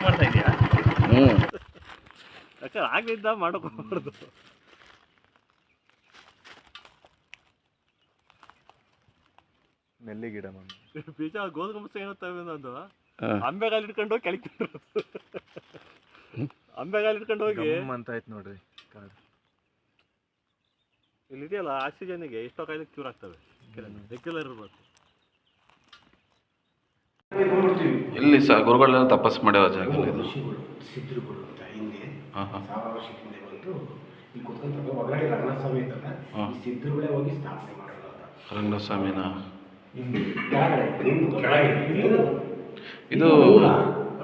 ಮಾಡ್ತಾ ಇದೀಯಾ? ಹ್ಞೂ ಯಾಕಂದ್ರೆ ಆಗ್ಲಿದ್ದ ಮಾಡೋಕ್ಕೋಗ್ಬಾರ್ದು ನೆಲ್ಲಿ ಗಿಡ ಬೀಜ ಗೋಧುಮಸ ಏನತ್ತವೆ ಒಂದು ಅಂಬೆಗಾಲ್ ಇಟ್ಕೊಂಡು ಹೋಗಿ ಕೆಳಗೆ ಅಂಬೆಗಾಲ್ ಇಟ್ಕೊಂಡು ಹೋಗಿ. ಅಂತ ಆಯ್ತು ನೋಡ್ರಿ ಕಾಡು. ಇಲ್ಲಿ ಇದೆಯಲ್ಲ ಆಕ್ಸಿಜನ್ಗೆ ಎಷ್ಟೋ ಕಾಯಿಲೆ ಕ್ಯೂರ್ ಆಗ್ತವೆ. ರೆಗ್ಯುಲರ್ ಇರ್ಬೇಕು. ಎಲ್ಲಿ ಸಹ ಗುರುಗಳೆಲ್ಲ ತಪಸ್ ಮಾಡ್ಯಾವ ಜಾಗ ಇದು. ಋಷಿಗಳು ಸಿದ್ಧರುಗಳು ಅಂತ ಹಿಂದೆ ಹಾಂ ಹಾಂ. ಸಾವಿರ ವರ್ಷ ಹಿಂದೆ ಬಂದು ಇಲ್ಲಿ ಕುತ್ಕೊಂತಾರೆ ಒಳಗಡೆ ರಂಗನಾಥಸ್ವಾಮಿ ಇದ್ದಲ್ಲ ಹಾಂ. ಈ ಸಿದ್ಧರುಗಳೇ ಹೋಗಿ ಸ್ಥಾಪನೆ ಮಾಡಲ್ಲ ಅಂತ. ಕೆಳಗೆ ಇದು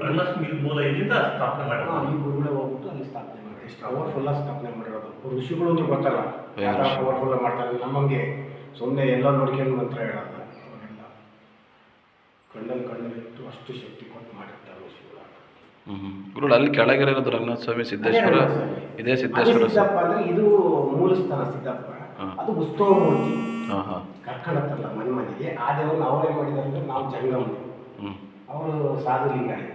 ರಂಗಸ್ವಾಮಿ ಮೂಲ ಇಲ್ಲಿಂದ ಸ್ಥಾಪನೆ ಮಾಡೋದು. ಈ ಗುರುಗಳೇ ಹೋಗ್ಬಿಟ್ಟು ಅಲ್ಲಿ ಸ್ಥಾಪನೆ ಮಾಡ್ತಾರೆ. ಎಷ್ಟು ಪವರ್ಫುಲ್ ಸ್ಥಾಪನೆ ಮಾಡಿರೋದು. ಋಷಿಗಳು ಅಂದ್ರೆ ಗೊತ್ತಲ್ಲ. ಪವರ್ಫುಲ್ ಮಾಡ್ತಾರೆ? ನಮ್ಮಂಗೆ ಸುಮ್ಮನೆ ಎಲ್ಲ ನೋಡ್ಕೊಂಡು ಮಂತ್ರ ಹೇಳಲ್ಲ ಅವೆಲ್ಲ ಕಣ್ಣಲ್ಲಿ ಕಣ್ಣಲ್ಲಿ ಇಟ್ಟು ಅಷ್ಟು ಶಕ್ತಿ ಕೊಟ್ಟು ಮಾಡಿರ್ತಾರೆ ಋಷಿಗಳು ಹ್ಞೂ ಹ್ಞೂ ಗುರುಗಳು ಅಲ್ಲಿ ಕೆಳಗಿರೋದು ರಂಗನಾಥ ಸ್ವಾಮಿ ಸಿದ್ದೇಶ್ವರ. ಇದೇ ಸಿದ್ದೇಶ್ವರ ಸಿದ್ದಪ್ಪ ಅಂದ್ರೆ ಇದು ಮೂಲಸ್ಥಾನ ಸಿದ್ದಪ್ಪ. ಅದು ಉತ್ಸವ ಮೂರ್ತಿ ಕರ್ಕಡತ್ತಲ್ಲ ಮನೆ ಮನೆಗೆ. ಆ ದೇವರು ಅವರೇ ಮಾಡಿದಾರೆ ನಾವು ಜಂಗಮ ಹ್ಞೂ ಅವರು ಸಾಧು ಲಿಂಗಾಯತ